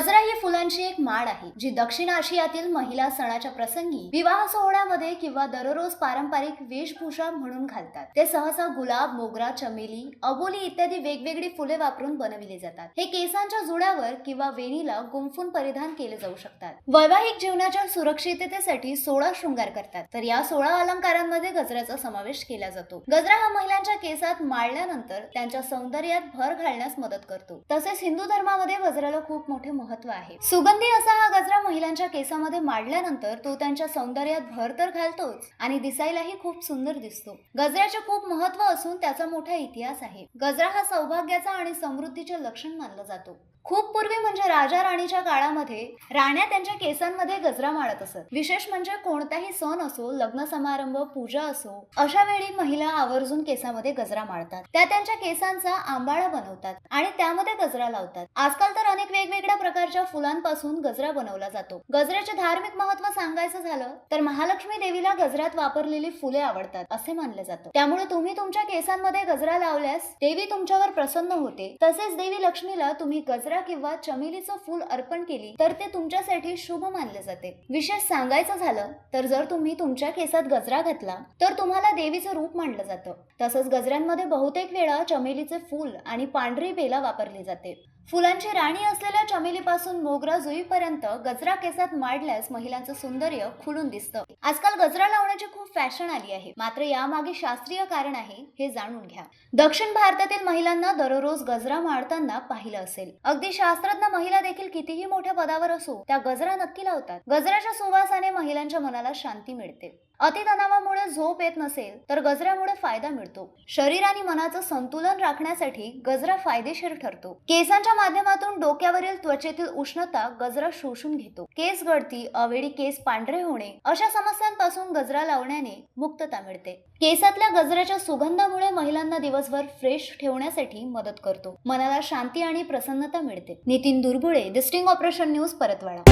ये ही महिलांची एक माळ आहे जी दक्षिण आशियातील महिला सणाच्या प्रसंगी विवाह सोहळ्यामध्ये किंवा दररोज पारंपरिक वेशभूषा म्हणून घालतात. ते सहसा गुलाब मोगरा चमेली अबोली इत्यादी वेगवेगळी फुले वापरून बनविले जातात. हे केसांच्या जुड्यावर किंवा वेणीला गुंफून परिधान केले जाऊ शकतात. वैवाहिक जीवनाच्या सुरक्षिततेसाठी सोळा शृंगार करतात. तर या सोळा अलंकारांमध्ये गजऱ्याचा समावेश केला जातो. गजरा हा महिलांच्या केसात माळल्यानंतर त्यांच्या सौंदर्यात भर घालण्यास मदत करतो. तसेच हिंदू धर्मामध्ये गजराला खूप मोठे महत्त्व आहे. सुगंधी असा हा गजरा महिलांच्या केसामध्ये मांडल्यानंतर तो त्यांच्या सौंदर्यात भर तर घालतोच आणि दिसायलाही खूप सुंदर दिसतो. गजऱ्याचे खूप महत्त्व असून त्याचा मोठा इतिहास आहे. गजरा हा सौभाग्याचा आणि समृद्धीचे लक्षण मानला जातो. खूप पूर्वी म्हणजे राजा राणीच्या काळामध्ये राण्या त्यांच्या केसांमध्ये गजरा माळत असत. विशेष म्हणजे कोणताही सण असो लग्न समारंभ पूजा असो अशा वेळी महिला आवर्जून केसामध्ये गजरा माळतात त्या त्यांच्या केसांचा आंबाळा बनवतात आणि त्यामध्ये गजरा लावतात. आजकाल तर अनेक वेगवेगळ्या प्रकारच्या फुलांपासून गजरा बनवला जातो. गजऱ्याचे धार्मिक महत्त्व सांगायचं झालं तर महालक्ष्मी देवीला गजऱ्यात वापरलेली फुले आवडतात असे मानले जातं. त्यामुळे तुम्ही तुमच्या केसांमध्ये गजरा लावल्यास देवी तुमच्यावर प्रसन्न होते. तसेच देवी लक्ष्मीला तुम्ही गजरा किंवा चमेलीचं फूल अर्पण केली तर ते तुमच्यासाठी शुभ मानले जाते. विशेष सांगायचं झालं तर जर तुम्ही तुमच्या केसात गजरा घातला तर तुम्हाला देवीचं रूप मानलं जातं. तसंच गजऱ्यांमध्ये बहुतेक वेळा चमेलीचे फूल आणि पांढरी बेला वापरली जाते. फुलांची राणी असलेल्या चमेलीपासून मोगरा जुईपर्यंत गजरा केसात मांडल्यास महिलांचं सौंदर्य खुलून दिसतं. आजकाल गजरा लावण्याची खूप फॅशन आली आहे. मात्र यामागे शास्त्रीय कारण आहे हे जाणून घ्या. दक्षिण भारतातील महिलांना दररोज गजरा माळताना पाहिलं असेल. अगदी शास्त्रज्ञ महिला देखील कितीही मोठ्या पदावर असो त्या गजरा नक्की लावतात. गजराच्या सुवासाने महिलांच्या मनाला शांती मिळते. अतितणावामुळे झोप येत नसेल तर गजऱ्यामुळे फायदा मिळतो. शरीर आणि मनाचं संतुलन राखण्यासाठी गजरा फायदेशीर ठरतो. केसांच्या माध्यमातून डोक्यावरील त्वचेतील उष्णता गजरा शोषून घेतो. केस गळती अवेळी केस पांढरे होणे अशा समस्यांपासून गजरा लावण्याने मुक्तता मिळते. केसातल्या गजऱ्याच्या सुगंधामुळे महिलांना दिवसभर फ्रेश ठेवण्यासाठी मदत करतो. मनाला शांती आणि प्रसन्नता मिळते. Nitin Durbule the sting operation news Paratwada.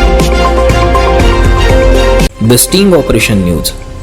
The sting operation news.